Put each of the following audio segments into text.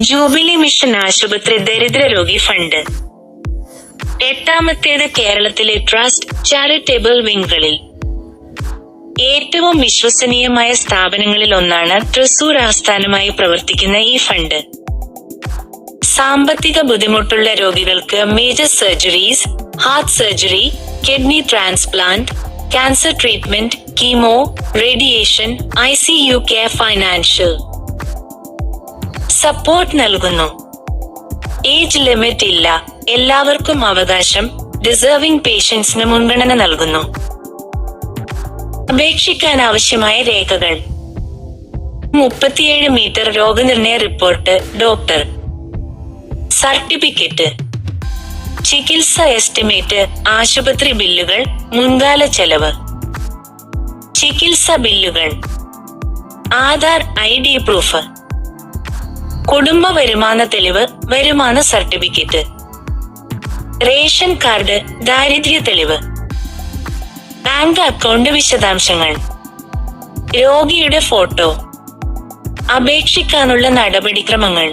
Jubilee mission ആശുപത്രി ദരിദ്ര രോഗി ഫണ്ട്. എട്ടാമത്തേത് കേരളത്തിലെ ട്രസ്റ്റ് ചാരിറ്റബിൾ വിങ്ങുകളിൽ ഏറ്റവും വിശ്വസനീയമായ സ്ഥാപനങ്ങളിൽ ഒന്നാണ് തൃശൂർ ആസ്ഥാനമായി പ്രവർത്തിക്കുന്ന ഈ ഫണ്ട്. സാമ്പത്തിക ബുദ്ധിമുട്ടുള്ള രോഗികൾക്ക് major surgeries heart surgery kidney transplant cancer treatment chemo radiation I C U care financial support നൽകുന്നു. ഏജ് ലിമിറ്റ് ഇല്ല. എല്ലാവർക്കും അവകാശം. ഡിസേർവിംഗ് പേഷ്യൻസിന് മുൻഗണന നൽകുന്നു. അപേക്ഷിക്കാൻ ആവശ്യമായ രേഖകൾ. മുപ്പത്തിയേഴ് മീറ്റർ രോഗനിർണയ റിപ്പോർട്ട് ഡോക്ടർ. സർട്ടിഫിക്കറ്റ്. ചികിത്സ എസ്റ്റിമേറ്റ് ആശുപത്രി ബില്ലുകൾ മുൻകാല ചെലവ്. ചികിത്സ ബില്ലുകൾ. Aadhaar I D proof. കുടുംബ വരുമാന തെളിവ് വരുമാന സർട്ടിഫിക്കറ്റ്. റേഷൻ കാർഡ് ദാരിദ്ര്യ തെളിവ്. ബാങ്ക് അക്കൗണ്ട് വിശദാംശങ്ങൾ. രോഗിയുടെ ഫോട്ടോ. അപേക്ഷിക്കാനുള്ള നടപടിക്രമങ്ങൾ.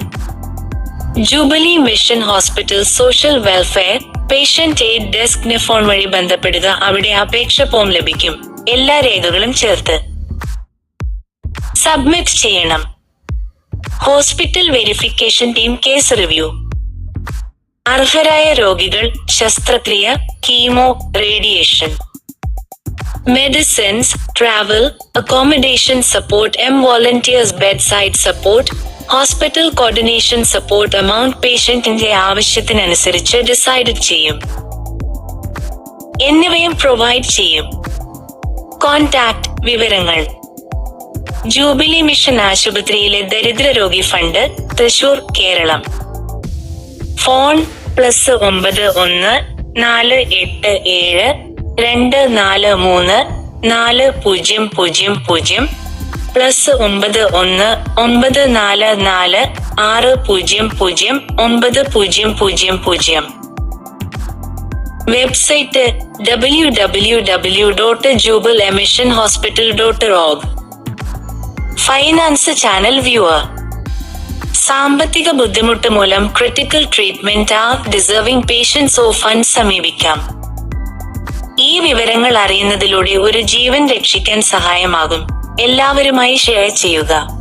Jubilee Mission Hospital social welfare patient aid ഡെസ്കിന് phone വഴി ബന്ധപ്പെടുക അവിടെ അപേക്ഷ ഫോം ലഭിക്കും. എല്ലാ രേഖകളും ചേർത്ത്. സബ്മിറ്റ് ചെയ്യണം. Hospital verification team case review. അർഹരായ രോഗികൾ ശസ്ത്രക്രിയ chemo radiation. Medicines travel accommodation support M volunteers bed side support hospital coordination support amount പേഷ്യന്റിന്റെ ആവശ്യത്തിനനുസരിച്ച് ഡിസൈഡ് ചെയ്യും. എന്നിവയും പ്രൊവൈഡ് ചെയ്യും. കോൺടാക്ട് വിവരങ്ങൾ. ജൂബിലി മിഷൻ ആശുപത്രിയിലെ ദരിദ്ര രോഗി fund Thrissur Keralam. Phone plus ഒമ്പത് ഒന്ന് നാല് എട്ട് ഏഴ് രണ്ട് നാല് മൂന്ന് നാല് പൂജ്യം പൂജ്യം പൂജ്യം പ്ലസ് ഒമ്പത് ഒന്ന് ഒമ്പത് നാല് നാല് ആറ് പൂജ്യം പൂജ്യം ഒമ്പത് പൂജ്യം പൂജ്യം പൂജ്യം. Website W W W dot Jubilee Mission hospital dot org. Finance channel viewer സാമ്പത്തിക ബുദ്ധിമുട്ട് മൂലം ക്രിട്ടിക്കൽ ട്രീറ്റ്മെന്റ് ആ ഡിസേർവിംഗ് പേഷ്യൻസ് ഓഫ് ഫണ്ട് സമീപിക്കാം. ഈ വിവരങ്ങൾ അറിയുന്നതിലൂടെ ഒരു ജീവൻ രക്ഷിക്കാൻ സഹായമാകും. എല്ലാവരുമായി ഷെയർ ചെയ്യുക.